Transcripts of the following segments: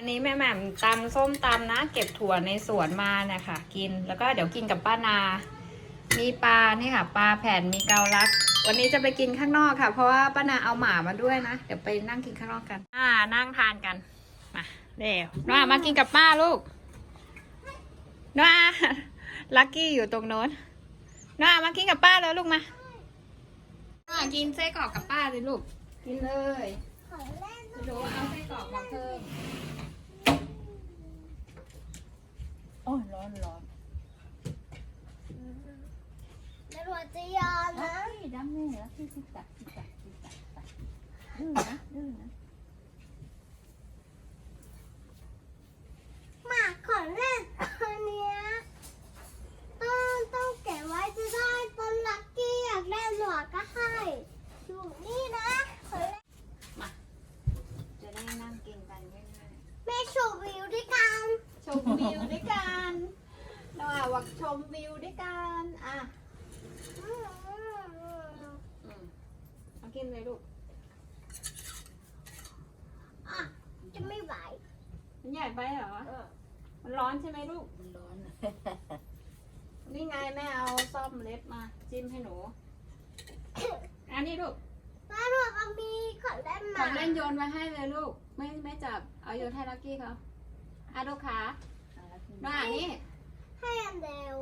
วันนี้แม่แหม่มตำส้มตำนะ เก็บถั่วในสวนมาเนี่ยค่ะกินแล้วก็เดี๋ยวกินกับป้านา มีปลานี่ค่ะปลาแผ่นมีเกาลัดวันนี้จะไปกินข้างนอกค่ะ เพราะว่าป้านาเอาหมามาด้วยนะ เดี๋ยวไปนั่งกินข้างนอกกัน อ่านั่งทานกันมาเดี๋ยวน้ามากินกับป้าลูกน้าลักกี้อยู่ตรงโน้นน้ามากินกับป้าแล้วลูกมาน้ากินไส้กรอกกับป้าเลยลูก กินเลยของเล่นจะดูเอาไส้กรอกมาเพิ่ม โอ้ยร้อนร้อนแล้วหัวจะยอนลันะกกี้ดำเนี่ยลักกี้ที่ตักที่ตักที่ตักตักดื้อนะดื้อนะ หมากของเล่นอันเนี้ยต้องต้องเก็บไว้จะได้ตอนลักกี้อยากได้หนวดก็ให้อยู่นี่นะของเล่น จะได้นั่งกินกันง่าย แม่ชูวิวด้วยกัน ๆชมวิวด้วยกันเราอะวักช มวิวด้วยกัน อะอืมอืมเอากินเลยลูก อะ จะไม่ไหว มันใหญ่ไปเหรอ มันร้อนใช่ไหมลูก มันร้อนอะนี่ไงแม่เอาซ่อมเล็บมา จิ้มให้หนู อันนี้ลูกแล้วหนูก็มีของเล่นขมาองเล่นโยนไว้ให้เลยลูก ไม่ไม่จับ เอาโยนให้ลักกี้เขาอาดูขาน้านี่ให้อันเดียว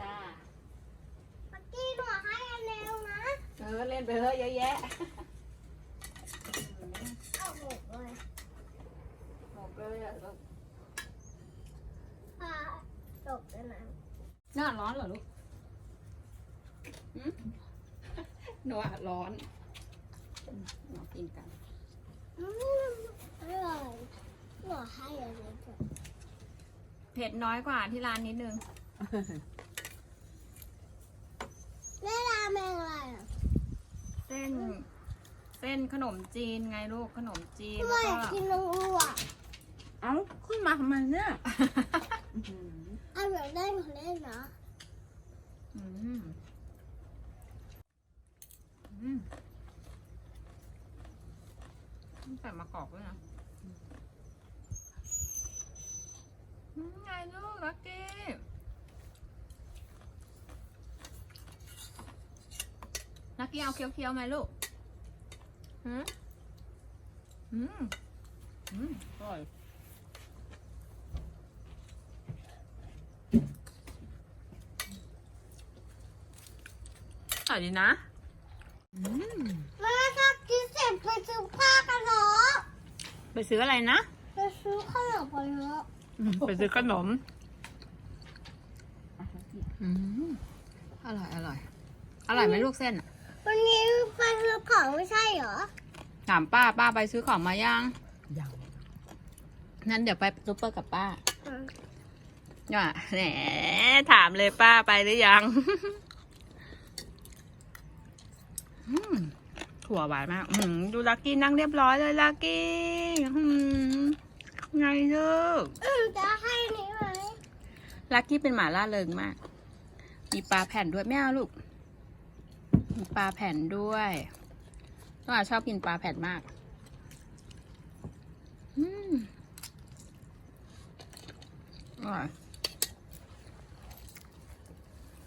อ่าลักกี้หนูให้อันเดียวนะเออเล่นไปเถอะเยอะแยะเอาหมดเลยหมดเลยอะลูกอ่าจบแล้วนะน่าร้อนเหรอลูกหืมหนูอะร้อนอืมมากินกันอืมอร่อยหนูให้อันเดียวเผ็ดน้อยกว่าที่ร้านนิดนึง แม่ราเมงอะไรอะเส้น เส้นขนมจีนไงลูกขนมจีนทำไมแล้วอยากก็กินน้องอูอะเอ้าขึ้นมาทำไมเนี่ยอื้อหือเอาเดี๋ยวได้ของเล่นนะอืมอืมต้องใส่มะกอกด้วยนะอืมไงลูกลักกี้ ลักกี้เอาเคี้ยวๆไหมลูกหืมอืมอืมอร่อยอร่อยดีนะแม่ถ้ากินเสร็จไปซื้อผ้ากันเหรอไปซื้ออะไรนะ ไปซื้อขนมกันเหรอไปซื้อขนม อืมอร่อยอร่อย อร่อยไหมลูกเส้นอะ วันนี้ไปซื้อของไม่ใช่เหรอ ถามป้าป้าไปซื้อของมายังยังงั้นเดี๋ยวไปซุปเปอร์กับป้าอืมว่าแหมถามเลยป้าไปหรือยังอืมถั่วหวานมากอืมดูลักกี้นั่งเรียบร้อยเลยลักกี้อืมไงลูกอืมจะให้นี้ไหมลักกี้เป็นหมาล่าเริงมาก มีปลาแผ่นด้วยไม่เอาลูก มีปลาแผ่นด้วยน้องอาชอบกินปลาแผ่นมาก อืมอร่อย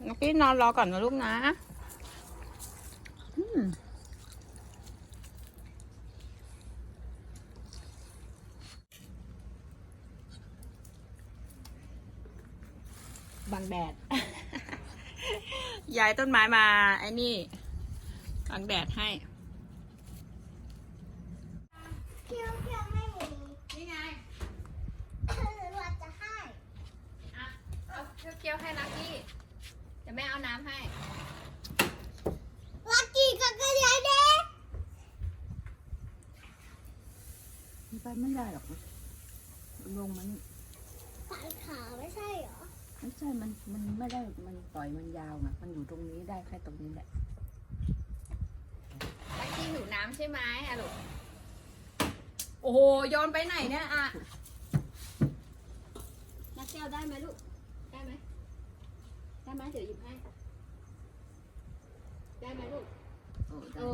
ลักกี้นอนรอก่อนนะลูกนะ อืมบังแดด ย้ายต้นไม้มาไอ้นี่ บังแดดให้ เคี้ยวเคี้ยวไม่มีนี่ไงหรือว่าจะให้อะเอาเคี้ยวๆให้ลักกี้เดี๋ยวแม่เอาน้ำให้ลักกี้กับกระยายเด็กมันไปไม่ได้หรอกนะลงมันสายขาไม่ใช่เหรอ ไม่ใช่มันมันไม่ได้มันปล่อยมันยาวไงมันอยู่ตรงนี้ได้แค่ตรงนี้แหละลักกี้หิว้ำใช่ไหมอะลูกโอ้โหย้อนไปไหนเนี่ยอะนักแก้วได้ไหมลูก ได้ไหมได้ไหมเดี๋ยวหยิบให้ ได้ไหมลูก โอ้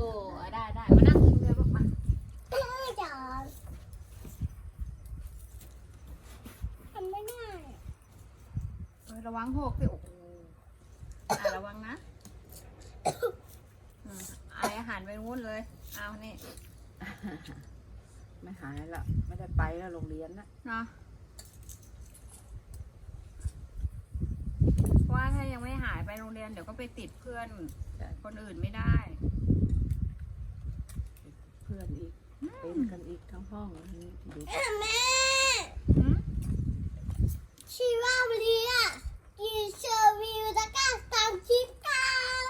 ได้ได้มานั่งคุยกันบอกมาจ๋าทำไม่ได้ระวังหกสิอก ไม่หายละไม่ได้ไปแล้วโรงเรียนนะเนาะเพราะว่าถ้ายังไม่หายไปโรงเรียนเดี๋ยวก็ไปติดเพื่อนแต่คนอื่นไม่ได้ เพื่อนอีกเป็นกันอีกทั้งห้องนี่ดูแม่หืมชีว่าวันนี้อะกินเชอร์วิวแล้วก็ตามคลิปกัน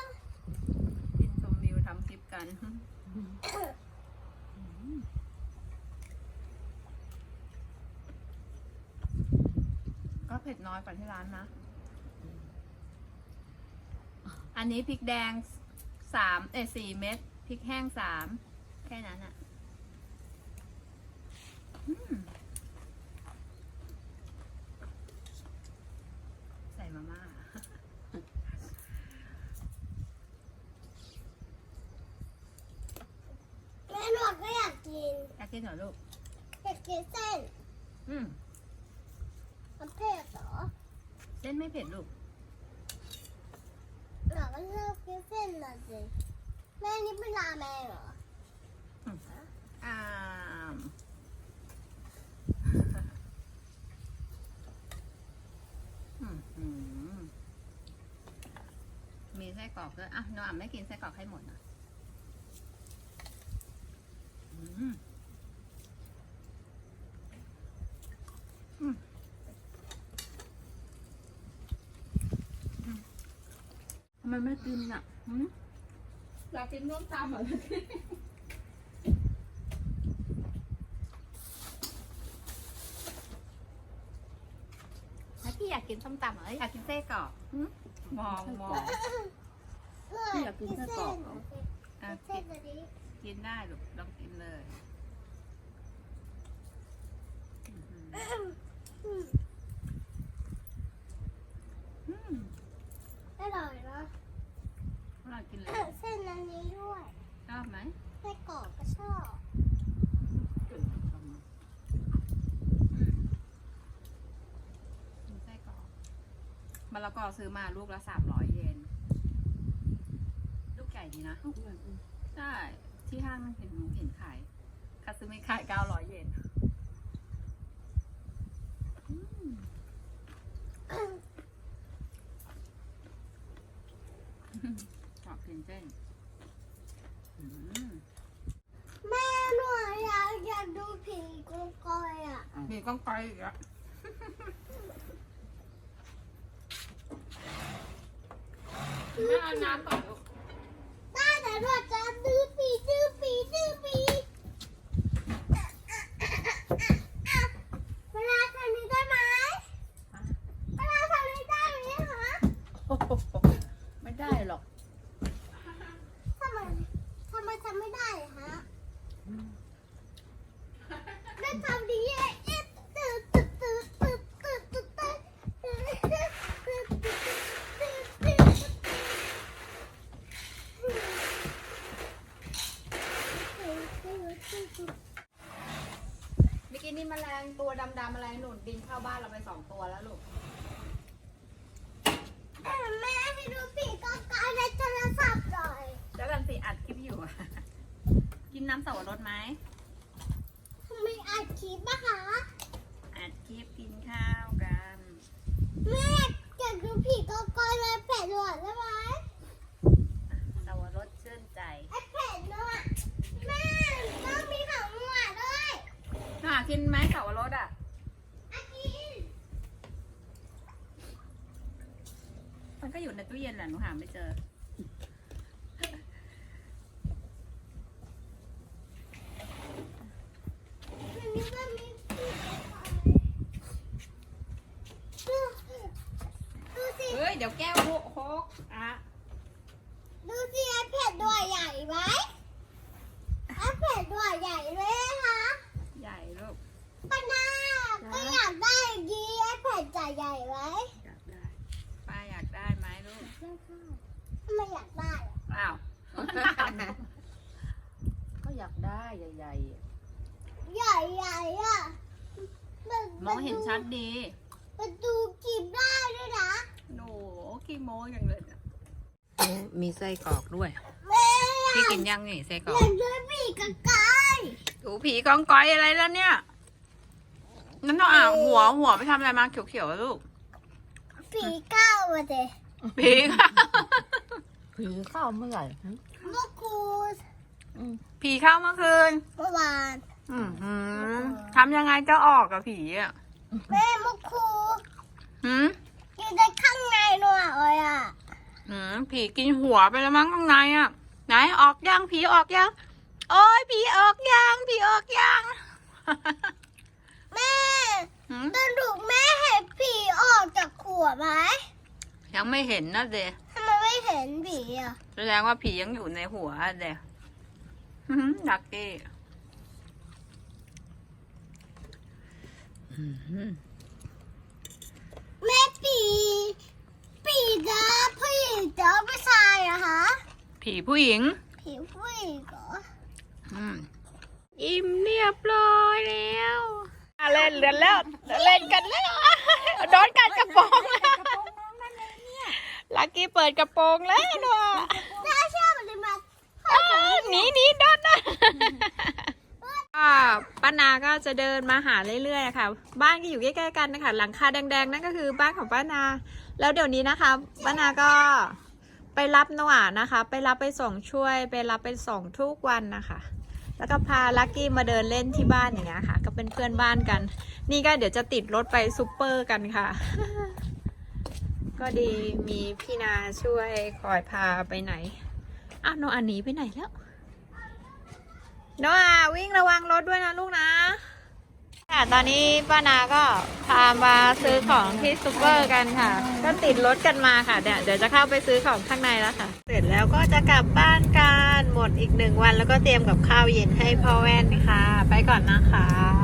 กินชมวิวทำคลิปกัน เผ็ดน้อยกว่าที่ร้านนะ อันนี้พริกแดงสามเอยสี่เม็ดพริกแห้งสามแค่นั้นอะอืมใส่มาม่าแม่หนวดก็อยากกินอยากกินเหรอลูกอยากกินเส้น อืม มันเผ็ด เหรอเส้นไม่เผ็ดลูกหนูก็ชอบกินเส้นน่ะสิแม่นี่เป็นราเมงเหรออ่ามอืมอืมมีไส้กรอกด้วยอะน้องอ่ำไม่กินไส้กรอกให้หมดนะอืม ทำไมไม่กินอะอืมอยากกินน้มตำเหรอแล้วพี่อยากกินส้มตำเหรออยากกินไส้กรอกหืมมองมองพี่อยากกินไส้กรอกเหรออะเส้กินนอันนี้กินได้ลูกลองกินเลยอื้อหือ อืม อืม อร่อยนะ อร่อยกินเลย เส้นอันนี้ด้วย ชอบไหม ไส้กรอกก็ชอบ อืมกินไส้กรอก มะละกอซื้อมาลูกละสามร้อยเยน ลูกใหญ่ดีนะ ใช่ ที่ห้างเห็นหนูเห็นขายคาซึมิขายเก้าร้อยเยนอืมชอบกินเส้นอืมแม่หนูอยากอยากดูผีกองกอยอะมีก้องไปอีกอะ แม่เอาน้ำก่อนลูกได้แต่หนูจะดูผีดูผีดูผีเวลาทำนี้ได้ไหมเวลาทำนี้ได้ไหมคะ โอ้โหไม่ได้หรอก สองตัวแล้วลูก แม่ไปดูผีกองกายในโทรศัพท์หน่อยเจ้ากันสิอัดคลิปอยู่อะกินน้ำสับปะรดไหม ทำไมอัดคลิปอะคะอัดคลิปกินข้าวกัน แม่อยากดูผีกองกายในแผ่นหลวดได้ไหมสับปะรดชื่นใจไอ้แผ่นหลวดแม่ต้องมีของหนวดด้วยหากินไหมสับปะรดอะ อากิน มันก็อยู่ใน ตู้เย็นแหละหนูหาไม่เจอมันมีมันมีดูดูสิ เฮ้ย เดี๋ยวแก้วโคกอะ ดูสิไอ้แผ่นหนวดใหญ่ไหมไอ้แผ่นหนวดใหญ่เลยนะคะใหญ่ลูกป้านาก็อยากได้อย่างนี้ไอ้แผ่นใหญ่ใหญ่ไหม อยากได้ ป้าอยากได้ ไหมลูกทำไมอยากได้อะอ้าว ก็อยากได้ใหญ่ๆอะใหญ่ใหญ่ๆอะนมองเห็นชัดดีมันดูกินได้ด้วยนะขี้โม้อย่างเลยเนี่ยมีไส้กรอกด้วย แม่พี่กินยังนี่ไส้กรออกยากด้วยปีกกะไก่ดูผีกองก้อยอะไรแล้วเนี่ยนั่นต้องอะหัวหัวไปทำอะไรมาเขียวๆอะลูกปีเก้าอะเด ผีค่ะผีเข้าเมื่อไหร่ฮะเมื่อครูผีเข้าเมื่อคืนเมื่อวานอือหือทำยังไงจะออกกับผีอะแม่เมื่อครูหืมกินได้ข้างในหน่อยเลยอะหืมผีกินหัวไปแล้วมั้งข้างในอะไหนออกยังผีออกยังโอ้ยผีออกยังผีออกยัง แม่ หืม ตอนดูแม่เห็นผีออกจากขวดไหม ยัง ไม่เห็นนะเดทำไมไม่เห็นผีอะแสดงว่าผียังอยู่ในหัวอะเดหืมดักกี้อื้อหือแม่ปีปีจ้าผู้หญิงจ้าผู้ชายอะคะผีผู้หญิง ผีผู้หญิงเหรออืมอิ่มเรียบร้อยแล้วอะเล่นเล่นแล้ว เล่นกันแล้วโดนกัดกระโปรงแล้ว ลักกี้เปิดกระโปรงแล้วหนูถ้าชอบอะไรมาอ้าวหนีหนีโดนนะอ่าป้านาก็จะเดินมาหาเรื่อยๆค่ะ บ้านก็อยู่ใกล้ๆกันนะคะ หลังคาแดงๆนั่นก็คือบ้านของป้านา แล้วเดี๋ยวนี้นะคะป้านาก็ไปรับนวานะคะ ไปรับไปส่งช่วย ไปรับไปส่งทุกวันนะคะ แล้วก็พาลักกี้มาเดินเล่นที่บ้านอย่างเงี้ยค่ะ ก็เป็นเพื่อนบ้านกัน นี่ก็เดี๋ยวจะติดรถไปซูเปอร์กันค่ะ ก็ดีมีพี่นาช่วยคอยพาไปไหน อ้าวโนอาหนีไปไหนแล้ว โนอาวิ่งระวังรถด้วยนะลูกนะ ค่ะตอนนี้ป้านาก็พามาซื้อของที่ซูเปอร์กันค่ะ ก็ติดรถกันมาค่ะ เดี๋ยวเดี๋ยวจะเข้าไปซื้อของข้างในแล้วค่ะ เสร็จแล้วก็จะกลับบ้านกันหมดอีกหนึ่งวันแล้วก็เตรียมกับข้าวเย็นให้พ่อแว่นค่ะ ไปก่อนนะคะ